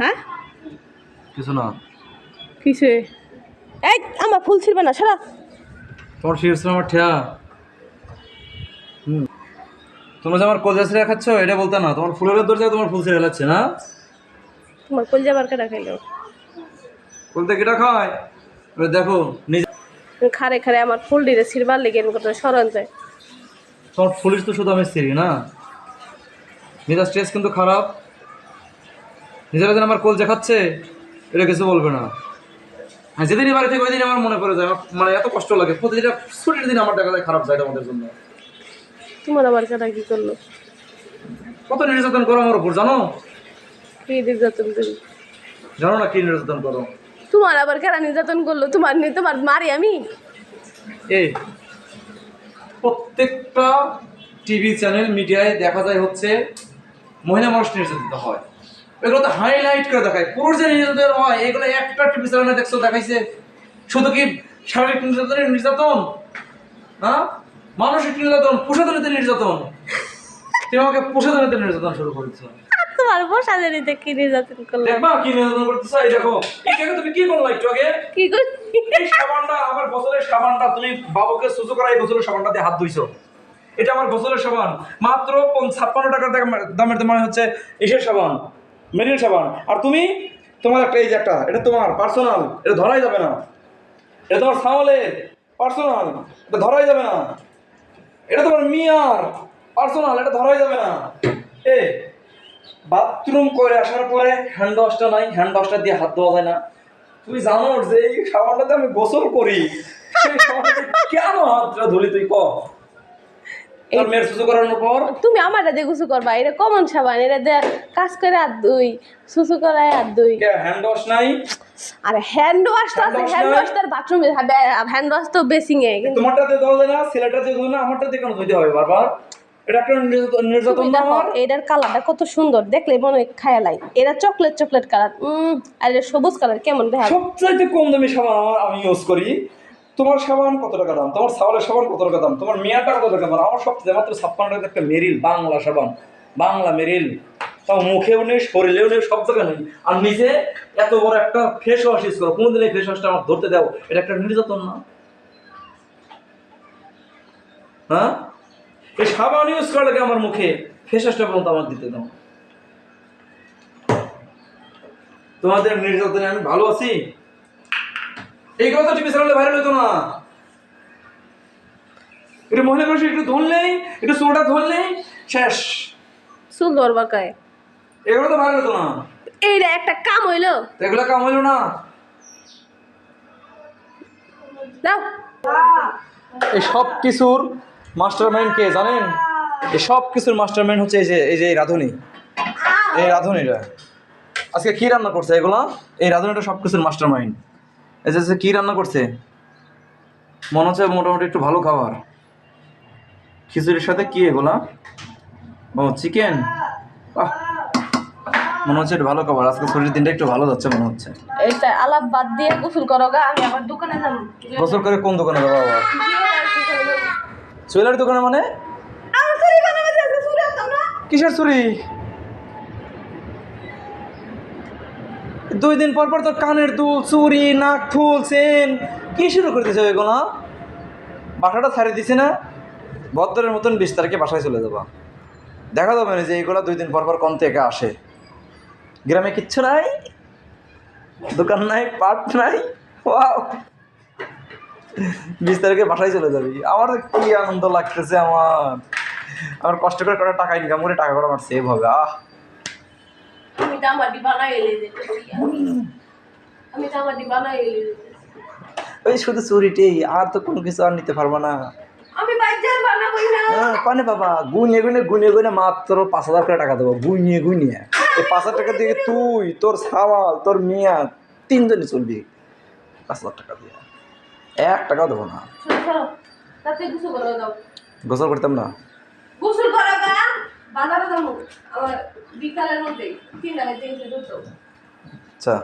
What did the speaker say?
হ্যাঁ? কিছু না। কিসে? এই আমার ফুল ছিড়বে না সারা। তোমার শিরছিল আমার ঠেয়া। হুম। তোমরা যে আমার কোজা ছিঁড়ে খাচ্ছ এটা বলতে না। তোমার ফুলের দরজায় তোমার ফুল ছিঁড়ে লাগছে না? তোমার কলজা বারকাটা খাইলো? বলতে কিটা খায়? এবার দেখো নিজে খারে খারে আমার ফুল দিলে ছিড়বার লেগে এরকম করতে সরন যায় তোমার ফুলিশ তো শুধু আমি ছিঁড়ি না? নিজের স্ট্রেস কিন্তু খারাপ। নিজেরা যেন আমার কোল খাচ্ছে এটা কিছু বলবে না। হ্যাঁ যেদিনই বাড়ি থেকে ওই দিন আমার মনে পড়ে যায় মানে এত কষ্ট লাগে। প্রতিদিন ছুটির দিন আমার দেখা যায় খারাপ যায় তোমাদের জন্য। তোমার আবার কাটা কি করল? কত নির্যাতন করো আমার উপর জানো? কি নির্যাতন করি? জানো না কি নির্যাতন করো? তোমার আবার কেন নির্যাতন করল? তোমার নি- তোমার মারি আমি? এই প্রত্যেকটা টিভি চ্যানেল মিডিয়ায় দেখা যায় হচ্ছে মহিলা মানুষ নির্যাতিত হয়। এগুলো তো হাইলাইট করে দেখায়। পুরুষ যে নির্যাতন হয় এগুলো একটা চ্যানেলে দেখছ দেখাইছে। শুধু কি শারীরিক নির্যাতনের নির্যাতন? হ্যাঁ? মানসিক নির্যাতন পোষাদনিতে নির্যাতন। তুমি আমাকে নির্যাতন শুরু করেছ। তোমার বসা কি নির্যাতন করল? দেখবা কি নির্যাতন করতেছো? এই দেখো। এই তুমি কি করল একটু আগে? কি করি এই সাবানটা আমার গোসলের সাবানটা তুমি বাবুকে সুজু করা এই গোসলের সাবানটা দিয়ে হাত ধুইছো। এটা আমার গোসলের সাবান। মাত্র ছাপ্পান্ন টাকার দাম- দামের মানে হচ্ছে ইসের সাবান। মেরিল সাবান। আর তুমি? তোমার একটা, এই যে একটা, এটা তোমার, পার্সোনাল, এটা ধরাই যাবে না। এটা তোমার সামলের পার্সোনাল, এটা ধরাই যাবে না। এটা তোমার মিয়ার, পার্সোনাল, এটা ধরাই যাবে না। এ, বাথরুম করে আসার পরে হ্যান্ড ওয়াশটা নাই হ্যান্ড ওয়াশটা দিয়ে হাত ধোয়া যায় না। তুমি জানো যে এই সাবানটাতে আমি গোসল করি। সেই কেন হাতটা ধুলি তুই ক? মেয়ের সুসু করানোর পর? তুমি আমার দিয়ে গুছু করবা এটা কমন সাবান এটা দিয়ে কাজ করে হাত দুই সুসু করায় হাত দুই হ্যান্ড ওয়াশ নাই? আরে হ্যান্ড ওয়াশ তো আছে হ্যান্ড? ওয়াশ তার বাথরুমে হ্যান্ড ওয়াশ তো বেসিং এ। তোমারটা দিয়ে যায় না ছেলেটা দিয়ে ধোয় না আমারটা দিয়ে কেন ধুইতে হবে বারবার? এটার কালারটা কত সুন্দর দেখলে মনে হয় খায়ালাই এটা চকলেট চকলেট কালার উম আর এটা সবুজ কালার কেমন দেখা সবচাইতে কম দামি সাবান আমি ইউজ করি। তোমার সাবান কত টাকা দাম? তোমার সাবানের সাবান কত টাকা দাম? তোমার মেয়াটা কত টাকা দাম? আমার সবচেয়ে মাত্র ছাপ্পান্ন টাকা একটা মেরিল, বাংলা সাবান। বাংলা মেরিল। তাও মুখেও নেই, শরীরেও নেই, সব জায়গায় নেই। আর নিজে এত বড় একটা ফেস ওয়াশ ইউজ করো। কোনোদিন এই ফেস ওয়াশটা আমার ধরতে দাও। এটা একটা নির্যাতন না? হ্যাঁ? এই সাবান ইউজ করার লাগে আমার মুখে ফেস ওয়াশটা পর্যন্ত আমার দিতে দাও? তোমাদের নির্যাতনে আমি ভালো আছি? এইগুলো তো টিভি চ্যানেলে ভাইরাল হতো না। এটা মহিলা মানুষ একটু ধরলেই একটু সোটা ধরলেই শেষ। চুল ধরবা কায়? এগুলো তো ভাইরাল হতো না। এইটা একটা কাম হইল। এগুলো কাম হইল না। দাও। এই সব কিছুর মাস্টার মাইন্ড কে জানেন? এই সব কিছুর মাস্টার মাইন্ড হচ্ছে এই যে এই যে এই রাঁধুনি। এই রাঁধুনিটা। আজকে কি রান্না করছে এগুলা? এই রাঁধুনিটা সব কিছুর মাস্টার যে যে কি রান্না করছে? মনে হচ্ছে মোটামুটি একটু ভালো খাবার। খিচুড়ির সাথে কি এগুলা? ও চিকেন বাহ। মনে হচ্ছে একটু ভালো খাবার। আজকে শরীরের দিনটা একটু ভালো যাচ্ছে মনে হচ্ছে। এটা আলাপ বাদ দিয়ে গোসল করো গা আমি আবার দোকানে যাব। গোসল করে কোন দোকানে যাব আবার? জুয়েলারি দোকানে মানে? কিসের চুরি? দুই দিন পর পর তো কানের দুল চুরি নাক, ফুল, চেন, কি শুরু করে দিয়েছে এগুলো? বাসাটা ছাড়িয়ে দিছে না? ভদ্রের মতন বিশ তারিখে বাসায় চলে যাবা। দেখা যাবে না যে এইগুলো দুই দিন পর পর কম থেকে আসে। গ্রামে কিচ্ছু নাই, দোকান নাই, পাট নাই, ওয়াও। বিশ তারিখে বাসায় চলে যাবি। আমার কি আনন্দ লাগতেছে আমার। আমার কষ্ট করে টাকা ইনকাম করে টাকা করে আমার সেভ হবে আহ। আমি ওই শুধু চুরিটেই আর তো কোনো কিছু আর নিতে পারব না। আমি বাচ্চার বানাবই না। হ্যাঁ কনে বাবা গুনিয়ে গুনে গুনিয়ে গুনে মাত্র পাঁচ হাজার করে টাকা দেবো গুনিয়ে গুনিয়ে এই পাঁচ হাজার টাকা দিয়ে তুই তোর সাওয়াল তোর মিয়া তিনজনই চলবি। পাঁচ হাজার টাকা দিয়ে। এক টাকাও দেবো না। গোসল করতাম না। গোসল করো বাজারে যাব। আমার विकायला नव्हते. किल्ला ते होतो अच्छा